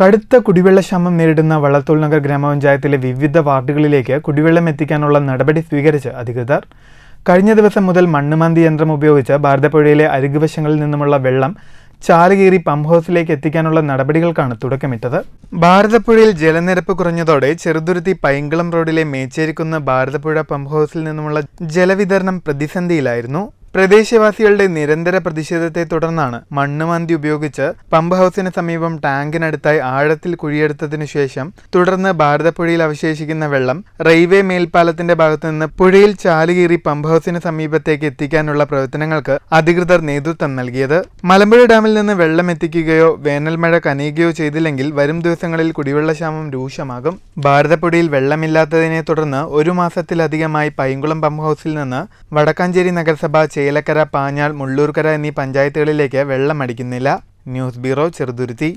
കടുത്ത കുടിവെള്ള ക്ഷാമം നേരിടുന്ന വള്ളത്തോൾ നഗർ ഗ്രാമപഞ്ചായത്തിലെ വിവിധ വാർഡുകളിലേക്ക് കുടിവെള്ളം എത്തിക്കാനുള്ള നടപടി സ്വീകരിച്ച് അധികൃതർ. കഴിഞ്ഞ ദിവസം മുതൽ മണ്ണുമാന്തി യന്ത്രം ഉപയോഗിച്ച് ഭാരതപ്പുഴയിലെ അരികുവശങ്ങളിൽ നിന്നുമുള്ള വെള്ളം ചാലുകീറി പമ്പ് ഹൗസിലേക്ക് എത്തിക്കാനുള്ള നടപടികൾക്കാണ് തുടക്കമിട്ടത്. ഭാരതപ്പുഴയിൽ ജലനിരപ്പ് കുറഞ്ഞതോടെ ചെറുതുരുത്തി പൈങ്കുളം റോഡിലെ മേച്ചേരിക്കുന്ന് ഭാരതപ്പുഴ പമ്പ് ഹൗസിൽ നിന്നുമുള്ള ജലവിതരണം പ്രതിസന്ധിയിലായിരുന്നു. പ്രദേശവാസികളുടെ നിരന്തര പ്രതിഷേധത്തെ തുടർന്നാണ് മണ്ണുമാന്തി ഉപയോഗിച്ച് പമ്പ് ഹൗസിന് സമീപം ടാങ്കിനടുത്തായി ആഴത്തിൽ കുഴിയെടുത്തതിനു ശേഷം തുടർന്ന് ഭാരതപ്പുഴയിൽ അവശേഷിക്കുന്ന വെള്ളം റെയിൽവേ മേൽപ്പാലത്തിന്റെ ഭാഗത്തു നിന്ന് പുഴയിൽ ചാലുകീറി പമ്പ് ഹൗസിന് സമീപത്തേക്ക് എത്തിക്കാനുള്ള പ്രവർത്തനങ്ങൾക്ക് അധികൃതർ നേതൃത്വം നൽകിയത്. മലമ്പുഴ ഡാമിൽ നിന്ന് വെള്ളം എത്തിക്കുകയോ വേനൽ മഴ കനയുകയോ ചെയ്തില്ലെങ്കിൽ വരും ദിവസങ്ങളിൽ കുടിവെള്ളക്ഷാമം രൂക്ഷമാകും. ഭാരതപ്പുഴയിൽ വെള്ളമില്ലാത്തതിനെ തുടർന്ന് ഒരു മാസത്തിലധികമായി പൈങ്കുളം പമ്പ് ഹൗസിൽ നിന്ന് വടക്കാഞ്ചേരി നഗരസഭ ചേലക്കര പാഞ്ഞാൾ മുള്ളൂർക്കര എന്നീ പഞ്ചായത്തുകളിലേക്ക് വെള്ളം അടിക്കുന്നില്ല. News bureau Cheruthuruthy.